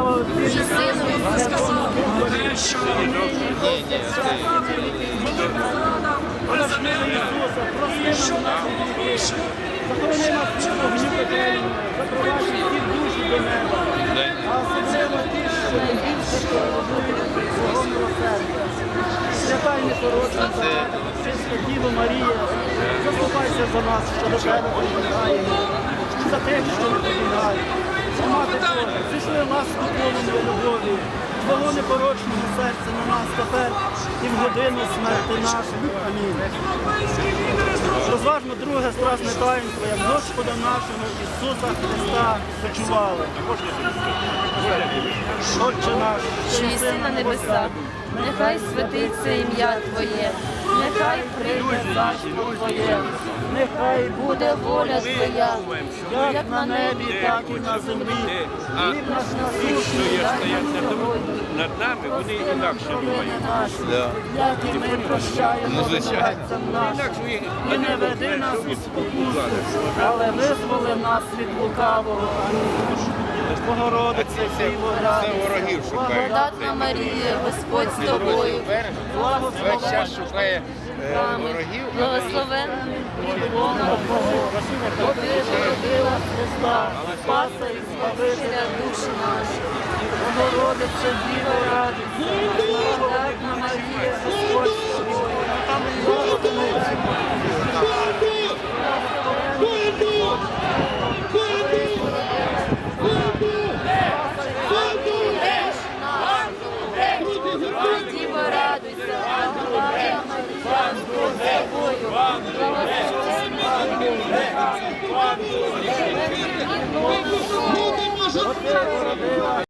Слава Отцю і Сину і Святому Духу. Ні, ні, ти. Вона ж мила Ісуса, прости нам наші гріхи. Захорони нас від вогню всі душі до неба. А особливо ті, що найбільше потребують свого милосердя. Свята і непорочна Зелена, чиста Діво Марія, заступайся за нас, що тебе прибігаємо, за тих, що не прибігають. Божа, зійшли з повної любові, Твого непорочного серця на нас тепер і в годину смерти нашої. Амінь. Розважмо друге страшне таїнство, як Господа нашого Ісуса Христа почували. Отче наш, що єси на небесах, нехай святиться ім'я Твоє, нехай прийде царство Твоє, нехай буде воля Твоя, як на небі, так і на землі. А Хліб наш насущний що є дай стоять нам над, сьогодні. над нами, вони інакше думають. як і ми прощаємо Ну, винуватцям нашим. І не веди нас у спокусу, але визволи нас від лукавого. Амінь. Богородице, Це ворогів шукає. благодатна Марія, Господь з тобою, Весь час шукає е, ворогів. благословенна Бога, Ти породила Христа, Спаса і Спасителя душі наші. Богородице, Діво, радуйся, благодатна Марія, Господь з тобою. Там благодатна Діво, радуйся, благодатна Марія, Господь з тобою, благословенна Ти породила